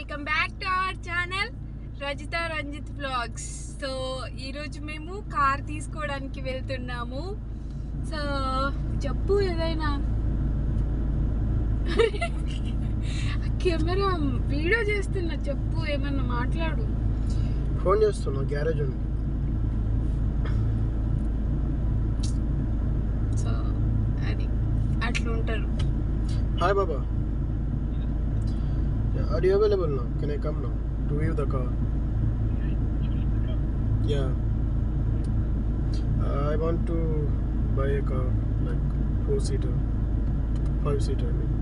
Welcome back to our channel Rajitha Ranjith vlogs. So ఈరోజు మేము car తీసుకోవడానికి వెళ్తున్నాము. సో చెప్పు ఏదైనా. కెమెరా వీడియో చేస్తున్నా చెప్పు ఏమన్నా మాట్లాడు. ఫోన్ చేస్తున్నా గ్యారేజ్ ఉంది. సో అది అట్లుంటారు. Hi Baba. Are you available now can I come now to view the car ya I want to buy a car like four seater five seater I mean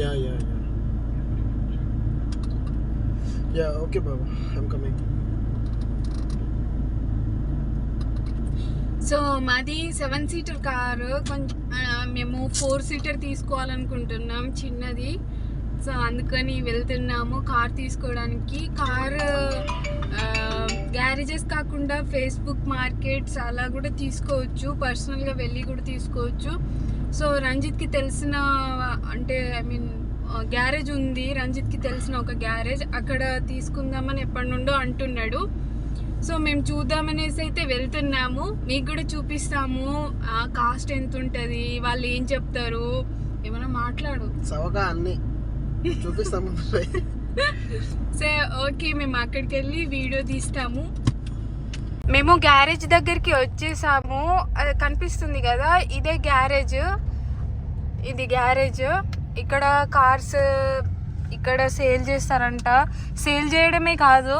ya ya ya ya okay Baba I'm coming so మాది seven seater car కొంచెం ఆ, మేము four seater తీసుకోవాలనుకుంటున్నాం. చిన్నది. So అందుకని వెళ్తున్నాము. Car తీసుకోవడానికి. Car garages కాకుండా Facebook markets అలా కూడా తీసుకోవచ్చు. పర్సనల్గా వెళ్ళి కూడా తీసుకోవచ్చు. సో రంజిత్కి తెలిసిన అంటే ఐ మీన్ గ్యారేజ్ ఉంది. రంజిత్కి తెలిసిన ఒక గ్యారేజ్. అక్కడ తీసుకుందామని ఎప్పటి నుండో అంటున్నాడు. సో మేము చూద్దామనేసి అయితే వెళ్తున్నాము. మీకు కూడా చూపిస్తాము. కాస్ట్ ఎంత ఉంటుంది వాళ్ళు ఏం చెప్తారు? ఏమైనా మాట్లాడు. చవగా అన్నీ. చూపిస్తాము. సో ఓకే మేము అక్కడికి వెళ్ళి వీడియో తీస్తాము. మేము గ్యారేజ్ దగ్గరికి వచ్చేసాము. అది కనిపిస్తుంది కదా ఇదే గ్యారేజ్. ఇది గ్యారేజ్. ఇక్కడ కార్స్ ఇక్కడ సేల్ చేస్తారంట. సేల్ చేయడమే కాదు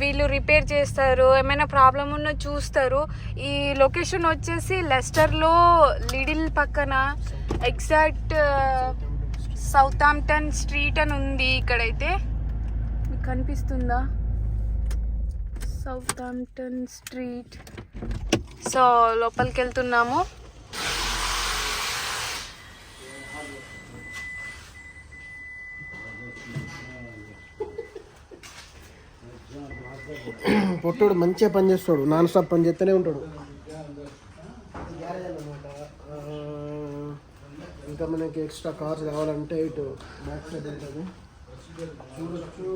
వీళ్ళు రిపేర్ చేస్తారు. ఏమైనా ప్రాబ్లం ఉన్నా చూస్తారు. ఈ లొకేషన్ వచ్చేసి లెస్టర్లో లిడిల్ పక్కన. ఎగ్జాక్ట్ సౌత్ ఆంప్టన్ స్ట్రీట్ అని ఉంది ఇక్కడైతే. మీకు కనిపిస్తుందా? South ఆంప్టన్ street. సో లోపలికి వెళ్తున్నాము పొట్టుడు మంచిగా పని చేస్తాడు నాన్ స్టాప్ పని చేస్తూనే ఉంటాడు గ్యారేజ్ అన్నమాట ఆ, ఇంకా మనకి ఎక్స్ట్రా కార్స్ కావాలంటే ఇటు బ్యాక్ సైడ్ ఉంటుంది. చూడొచ్చు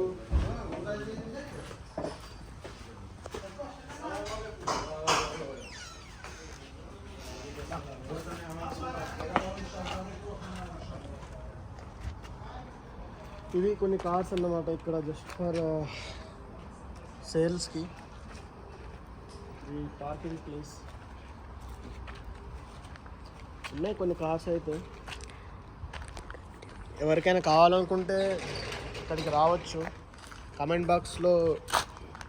ఇవి కొన్ని కార్స్ అన్నమాట ఇక్కడ జస్ట్ ఫర్ సేల్స్కి ఈ పార్కింగ్ ప్లేస్ ఉన్నాయి కొన్ని కార్స్ అయితే. ఎవరికైనా కావాలనుకుంటే ఇక్కడికి రావచ్చు. కమెంట్ బాక్స్లో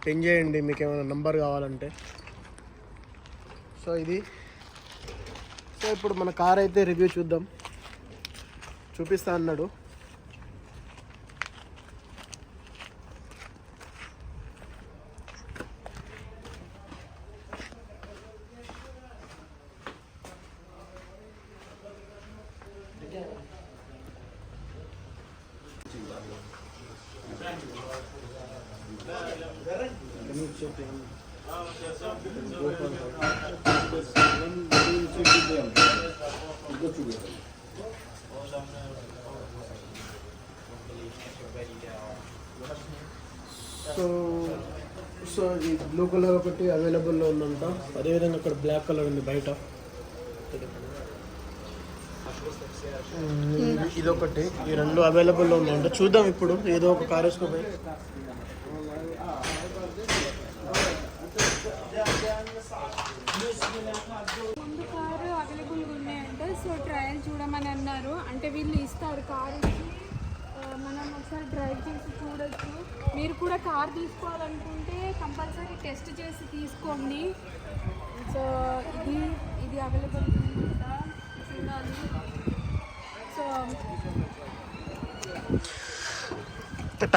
పిన్ చేయండి మీకు ఏమైనా నంబర్ కావాలంటే. సో ఇది. సో ఇప్పుడు మన కార్ అయితే రివ్యూ చూద్దాం. చూపిస్తా అన్నాడు. సో సో ఈ బ్లూ కలర్ ఒకటి అవైలబుల్లో ఉందంట. అదేవిధంగా అక్కడ బ్లాక్ కలర్ ఉంది బయట. ఉమ్, ఇది ఒకటి ఈ రెండు అవైలబుల్లో ఉందంట చూద్దాం ఇప్పుడు. ఏదో ఒక కార్ వేసుకోపోయి ముందు కారు అవైలబుల్గా ఉన్నాయంట సో అని అన్నారు. అంటే వీళ్ళు ఇస్తారు కారు మనం ఒకసారి డ్రైవ్ చేసి చూడొచ్చు. మీరు కూడా కార్ తీసుకోవాలనుకుంటే కంపల్సరీ టెస్ట్ చేసి తీసుకోండి. సో ఇది ఇది అవైలబుల్ ఉందా చూడాలి. సో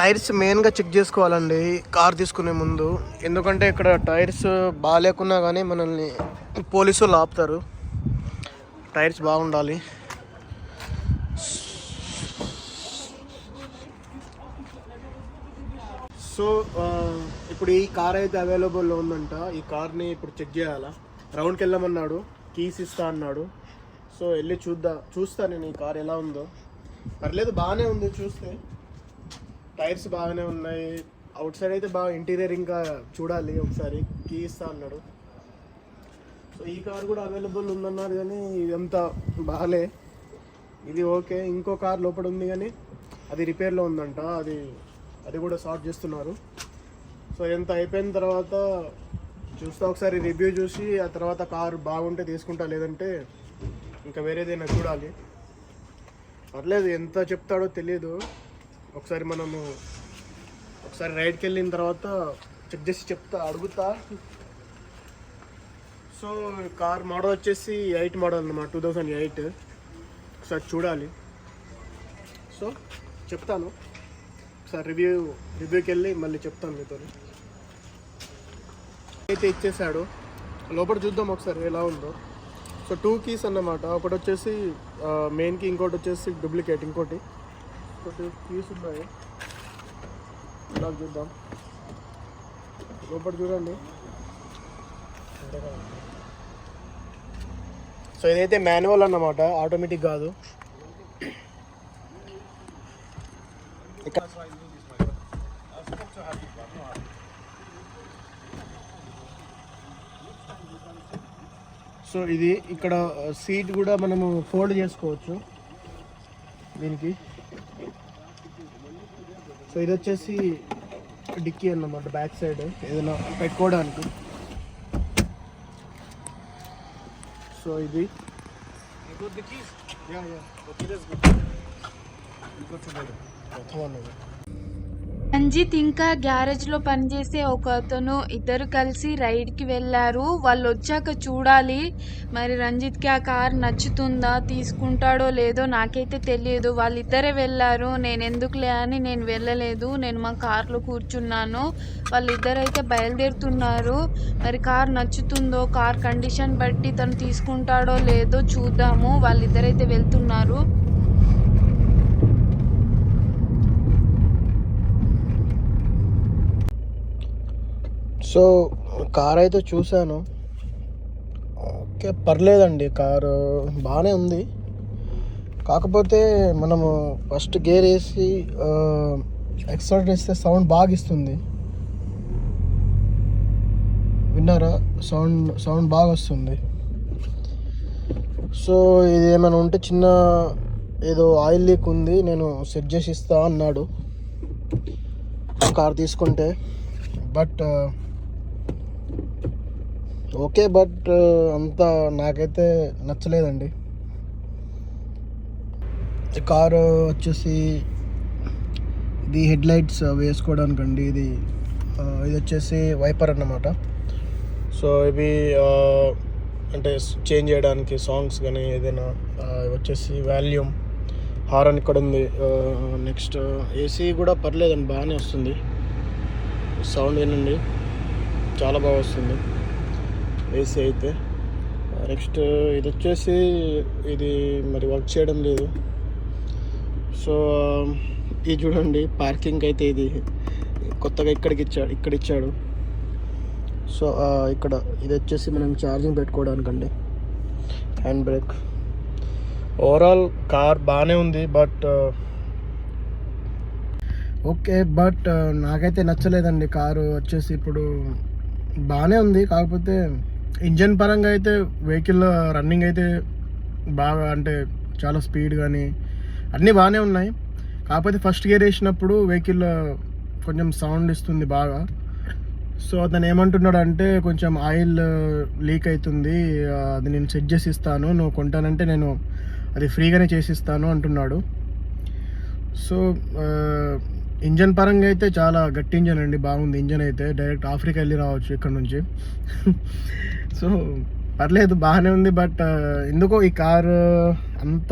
టైర్స్ మెయిన్గా చెక్ చేసుకోవాలండి కార్ తీసుకునే ముందు. ఎందుకంటే ఇక్కడ టైర్స్ బాగాలేకున్నా కానీ మనల్ని పోలీసు వాళ్ళు ఆపుతారు. టైర్స్ బాగుండాలి. సో ఇప్పుడు ఈ కార్ అయితే అవైలబుల్లో ఉందంట. ఈ కార్ని ఇప్పుడు చెక్ చేయాలా? రౌండ్కి వెళ్ళమన్నాడు. కీస్ ఇస్తా అన్నాడు. సో వెళ్ళి చూద్దా చూస్తా నేను ఈ కార్ ఎలా ఉందో. పర్లేదు బాగానే ఉంది చూస్తే. టైర్స్ బాగానే ఉన్నాయి. అవుట్ సైడ్ అయితే బాగా ఇంటీరియర్ ఇంకా చూడాలి ఒకసారి. కీ ఇస్తా అన్నాడు. సో ఈ కార్ కూడా అవైలబుల్ ఉందన్నారు కానీ ఇదంతా బాగాలే ఇది ఓకే ఇంకో కార్ లోపల ఉంది కానీ అది రిపేర్లో ఉందంట. అది అది కూడా సార్ట్ చేస్తున్నారు. సో ఎంత అయిపోయిన తర్వాత చూస్తా ఒకసారి రివ్యూ చూసి ఆ తర్వాత కారు బాగుంటే తీసుకుంటా లేదంటే ఇంకా వేరేదైనా చూడాలి. పర్లేదు ఎంత చెప్తాడో తెలియదు ఒకసారి మనము ఒకసారి రైడ్కి వెళ్ళిన తర్వాత చెక్ చేసి చెప్తా అడుగుతా. సో కార్ మోడల్ వచ్చేసి ఎయిట్ మోడల్ అన్నమాట టూ థౌజండ్ ఎయిట్. ఒకసారి చూడాలి. సో చెప్తాను. ఒకసారి రివ్యూ రివ్యూకి వెళ్ళి మళ్ళీ చెప్తాను మీతో అయితే ఇచ్చేసాడు లోపల చూద్దాం ఒకసారి ఎలా ఉందో. సో టూ కీస్ అన్నమాట. ఒకటి వచ్చేసి మెయిన్ కీ ఇంకోటి వచ్చేసి డూప్లికేట్ ఇంకోటి. సో టూ కీస్ ఉన్నాయి. ఇలా చూద్దాం. లోపల చూడండి. సో ఇదైతే మాన్యువల్ అన్నమాట. ఆటోమేటిక్ కాదు ఇక్కడ సో ఇది ఇక్కడ సీట్ కూడా మనము ఫోల్డ్ చేసుకోవచ్చు. దీనికి. సో ఇది వచ్చేసి డిక్కీ అన్నమాట బ్యాక్ సైడ్ ఏదైనా పెట్టుకోవడానికి. సో ఇది. అన్నది రంజిత్ ఇంకా గ్యారేజ్లో పనిచేసే ఒక అతను ఇద్దరు కలిసి రైడ్కి వెళ్ళారు. వాళ్ళు వచ్చాక చూడాలి మరి రంజిత్కి ఆ కార్ నచ్చుతుందా తీసుకుంటాడో లేదో నాకైతే తెలియదు. వాళ్ళిద్దరే వెళ్ళారు. నేను ఎందుకులే అని నేను వెళ్ళలేదు. నేను మా కార్లో కూర్చున్నాను. వాళ్ళిద్దరు అయితే బయలుదేరుతున్నారు. మరి కార్ నచ్చుతుందో కార్ కండిషన్ బట్టి తను తీసుకుంటాడో లేదో చూద్దాము. వాళ్ళిద్దరైతే వెళ్తున్నారు. సో కార్ అయితే చూశాను. ఓకే పర్లేదండి కారు బాగానే ఉంది. కాకపోతే మనము ఫస్ట్ గేర్ వేసి ఎక్సలరేట్ వేస్తే సౌండ్ బాగా ఇస్తుంది విన్నారా? సౌండ్ సౌండ్ బాగా వస్తుంది సో ఇది ఏమైనా ఉంటే చిన్న ఏదో ఆయిల్ లీక్ ఉంది నేను సెట్ చేసి ఇస్తా అన్నాడు. కార్ తీసుకుంటే. బట్ ఓకే బట్ అంత నాకైతే నచ్చలేదండి. కారు వచ్చేసి ఇది హెడ్ లైట్స్ వేసుకోవడానికి అండి ఇది ఇది వచ్చేసి వైపర్ అన్నమాట. సో ఇవి అంటే చేంజ్ చేయడానికి సాంగ్స్ కానీ ఏదైనా వచ్చేసి వాల్యూమ్ హారన్ ఇక్కడ ఉంది. నెక్స్ట్ ఏసీ కూడా పర్లేదండి బాగానే వస్తుంది. సౌండ్ ఏనండి చాలా బాగా వస్తుంది. ఏసీ అయితే. నెక్స్ట్ ఇది వచ్చేసి ఇది మరి వర్క్ చేయడం లేదు. సో ఇది చూడండి పార్కింగ్ అయితే ఇది కొత్తగా ఇక్కడికి ఇచ్చాడు ఇక్కడ ఇచ్చాడు. సో ఇక్కడ ఇది వచ్చేసి మనం ఛార్జింగ్ పెట్టుకోవడానికండి. హ్యాండ్ బ్రేక్ ఓవరాల్ కార్ బాగానే ఉంది బట్ ఓకే బట్ నాకైతే నచ్చలేదండి కారు. వచ్చేసి ఇప్పుడు బాగానే ఉంది కాకపోతే ఇంజన్ పరంగా అయితే వెహికల్ రన్నింగ్ అయితే బాగా అంటే చాలా స్పీడ్ కానీ అన్నీ బాగానే ఉన్నాయి. కాకపోతే ఫస్ట్ గేర్ వేసినప్పుడు వెహికల్ కొంచెం సౌండ్ ఇస్తుంది బాగా. సో అతను ఏమంటున్నాడు అంటే కొంచెం ఆయిల్ లీక్ అవుతుంది అది నేను సెట్ చేసి ఇస్తాను నువ్వు కొంటానంటే నేను అది ఫ్రీగానే చేసిస్తాను అంటున్నాడు. సో ఇంజన్ పరంగా అయితే చాలా గట్టి ఇంజన్ అండి బాగుంది ఇంజన్ అయితే. డైరెక్ట్ ఆఫ్రికా వెళ్ళి రావచ్చు ఇక్కడ నుంచి. సో పర్లేదు బాగానే ఉంది బట్ ఎందుకో ఈ కారు అంత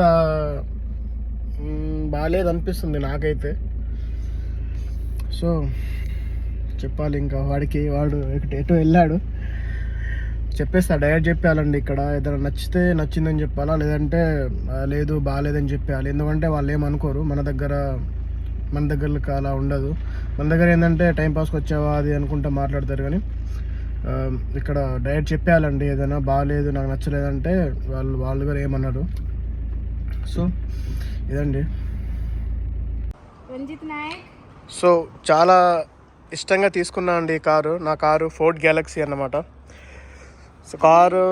బాగాలేదు అనిపిస్తుంది నాకైతే. సో చెప్పాలి ఇంకా వాడికి వాడు ఎటు- ఎటు వెళ్ళాడు. చెప్పేస్తా డైరెక్ట్ చెప్పాలండి ఇక్కడ. ఏదైనా నచ్చితే నచ్చిందని చెప్పాలా లేదంటే లేదు బాగాలేదని చెప్పాలి. ఎందుకంటే వాళ్ళు ఏమనుకోరు మన దగ్గర మన దగ్గర అలా ఉండదు. మన దగ్గర ఏంటంటే టైం పాస్కి వచ్చావా అది అనుకుంటా మాట్లాడతారు కానీ ఇక్కడ డైరెక్ట్ చెప్పాలండి ఏదైనా బాగాలేదు నాకు నచ్చలేదంటే వాళ్ళు వాళ్ళు కూడా ఏమన్నారు. సో ఇదండి. రంజిత్ నాయక్. సో చాలా ఇష్టంగా తీసుకున్నా అండి ఈ కారు. నా కారు ఫోర్డ్ గ్యాలక్సీ అన్నమాట. సో కారు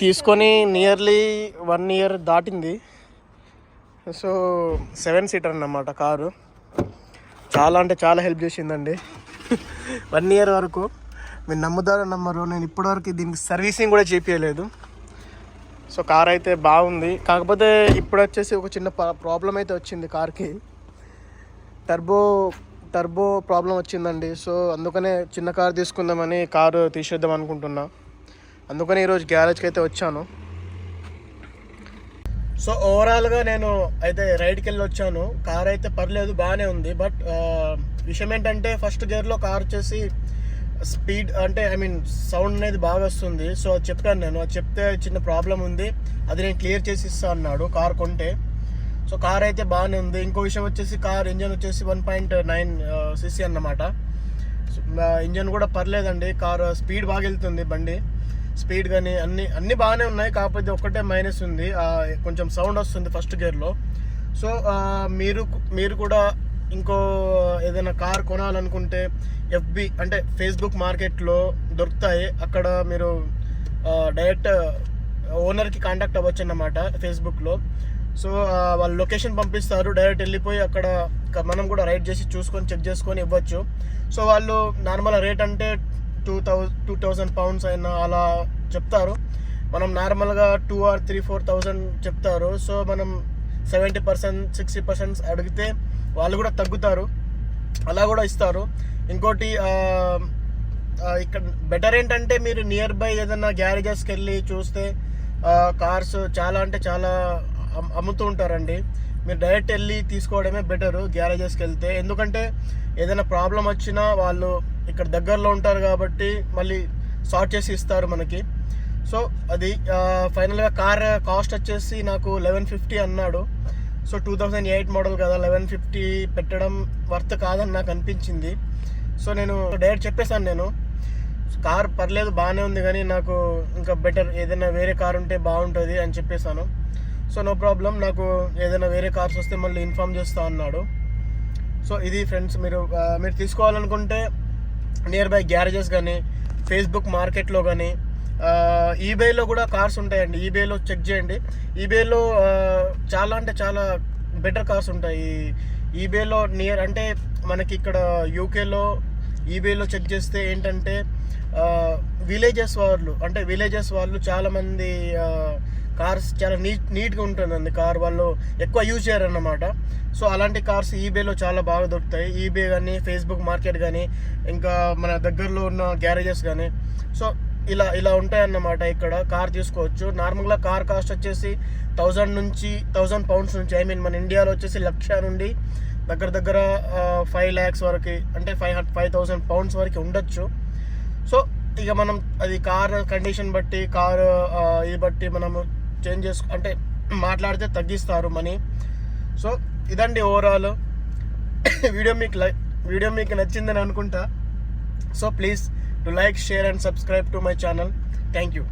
తీసుకొని నియర్లీ వన్ ఇయర్ దాటింది. సో సెవెన్ సీటర్ అన్నమాట కారు. చాలా అంటే చాలా హెల్ప్ చేసిందండి. వన్ ఇయర్ వరకు మీరు నమ్ముతారో నమ్మరు నేను ఇప్పటివరకు దీనికి సర్వీసింగ్ కూడా చేపించలేదు సో కార్ అయితే బాగుంది. కాకపోతే ఇప్పుడు వచ్చేసి ఒక చిన్న ప్రాబ్లం అయితే వచ్చింది కార్కి. టర్బో టర్బో ప్రాబ్లం వచ్చిందండి. సో అందుకనే చిన్న కార్ తీసుకుందామని కారు తీసేద్దాం అనుకుంటున్నా. అందుకని ఈరోజు గ్యారేజ్కి అయితే వచ్చాను. సో ఓవరాల్గా నేను అయితే రైడ్కి వెళ్ళి వచ్చాను కార్ అయితే పర్లేదు బాగానే ఉంది. బట్ విషయం ఏంటంటే ఫస్ట్ గేర్లో కార్ వచ్చేసి స్పీడ్ అంటే ఐ మీన్ సౌండ్ అనేది బాగా వస్తుంది. సో అది చెప్పాను నేను. అది చెప్తే చిన్న ప్రాబ్లం ఉంది. అది నేను క్లియర్ చేసి ఇస్తా అన్నాడు కార్ కొంటే. సో కార్ అయితే బాగానే ఉంది. ఇంకో విషయం వచ్చేసి కార్ ఇంజన్ వచ్చేసి వన్ పాయింట్ నైన్ సిసి అన్నమాట. ఇంజన్ కూడా పర్లేదండి. కార్ స్పీడ్ బాగా వెళ్తుంది బండి. స్పీడ్ కానీ అన్ని అన్ని బాగానే ఉన్నాయి. కాకపోతే ఒక్కటే మైనస్ ఉంది. కొంచెం సౌండ్ వస్తుంది ఫస్ట్ గేర్లో సో మీరు మీరు కూడా ఇంకో ఏదైనా కార్ కొనాలనుకుంటే ఎఫ్బి అంటే ఫేస్బుక్ మార్కెట్లో దొరుకుతాయి. అక్కడ మీరు డైరెక్ట్ ఓనర్కి కాంటాక్ట్ అవ్వచ్చు అన్నమాట ఫేస్బుక్లో సో వాళ్ళు లొకేషన్ పంపిస్తారు. డైరెక్ట్ వెళ్ళిపోయి అక్కడ మనం కూడా రైడ్ చేసి చూసుకొని చెక్ చేసుకొని ఇవ్వచ్చు. సో వాళ్ళు నార్మల్ రేట్ అంటే two thousand two thousand pounds అయినా అలా చెప్తారు. మనం నార్మల్గా two or three four thousand చెప్తారు. సో మనం సెవెంటీ పర్సెంట్ సిక్స్టీ పర్సెంట్ అడిగితే వాళ్ళు కూడా తగ్గుతారు. అలా కూడా ఇస్తారు. ఇంకోటి ఇక్కడ బెటర్ ఏంటంటే మీరు నియర్ బై ఏదైనా గ్యారేజెస్కి వెళ్ళి చూస్తే కార్స్ చాలా అంటే చాలా అమ్- అమ్ముతూ ఉంటారండి. మీరు డైరెక్ట్ వెళ్ళి తీసుకోవడమే బెటర్ గ్యారేజెస్కి వెళ్తే. ఎందుకంటే ఏదైనా ప్రాబ్లం వచ్చినా వాళ్ళు ఇక్కడ దగ్గరలో ఉంటారు కాబట్టి మళ్ళీ సార్ట్ చేసి ఇస్తారు మనకి. సో అది ఫైనల్గా కార్ కాస్ట్ వచ్చేసి నాకు లెవెన్ ఫిఫ్టీ అన్నాడు. So two thousand eight model కదా లెవెన్ ఫిఫ్టీ పెట్టడం వర్త్ కాదని నాకు అనిపించింది. సో నేను డైరెక్ట్ చెప్పేశాను నేను. కార్ పర్లేదు బాగానే ఉంది కానీ నాకు ఇంకా బెటర్ ఏదైనా వేరే కార్ ఉంటే బాగుంటుంది అని చెప్పేశాను. సో నో ప్రాబ్లం నాకు ఏదైనా వేరే కార్స్ వస్తే మళ్ళీ ఇన్ఫామ్ చేస్తా అన్నాడు. సో ఇది ఫ్రెండ్స్ మీరు మీరు తీసుకోవాలనుకుంటే నియర్ బై గ్యారేజెస్ కానీ ఫేస్బుక్ మార్కెట్లో కానీ ఈబేలో కూడా కార్స్ ఉంటాయండి. ఈబేలో చెక్ చేయండి. ఈబేలో చాలా అంటే చాలా బెటర్ కార్స్ ఉంటాయి. ఈబేలో నియర్ అంటే మనకి ఇక్కడ యూకేలో ఈబేలో చెక్ చేస్తే ఏంటంటే విలేజెస్ వాళ్ళు అంటే విలేజెస్ వాళ్ళు చాలామంది కార్స్ చాలా నీట్ నీట్గా ఉంటుందండి కార్ వాళ్ళు ఎక్కువ యూజ్ చేయరన్నమాట. సో అలాంటి కార్స్ ఈబేలో చాలా బాగా దొరుకుతాయి. ఈబే కానీ ఫేస్బుక్ మార్కెట్ కానీ ఇంకా మన దగ్గరలో ఉన్న గ్యారేజెస్ కానీ సో ఇలా ఇలా ఉంటాయన్నమాట ఇక్కడ కార్ తీసుకోవచ్చు. నార్మల్గా కార్ కాస్ట్ వచ్చేసి థౌజండ్ నుంచి థౌజండ్ పౌండ్స్ నుంచి ఐ మీన్ మన ఇండియాలో వచ్చేసి లక్ష నుండి దగ్గర దగ్గర ఫైవ్ ల్యాక్స్ వరకు అంటే ఫైవ్ ఫైవ్ థౌజండ్ పౌండ్స్ వరకు ఉండొచ్చు. సో ఇక మనం అది కార్ కండిషన్ బట్టి కార్ ఇది బట్టి మనము చేంజ్ చేసు అంటే మాట్లాడితే తగ్గిస్తారు మనీ. సో ఇదండి ఓవరాల్ వీడియో మీకు లై వీడియో మీకు నచ్చిందని అనుకుంటా. So please to like share and subscribe to my channel thank you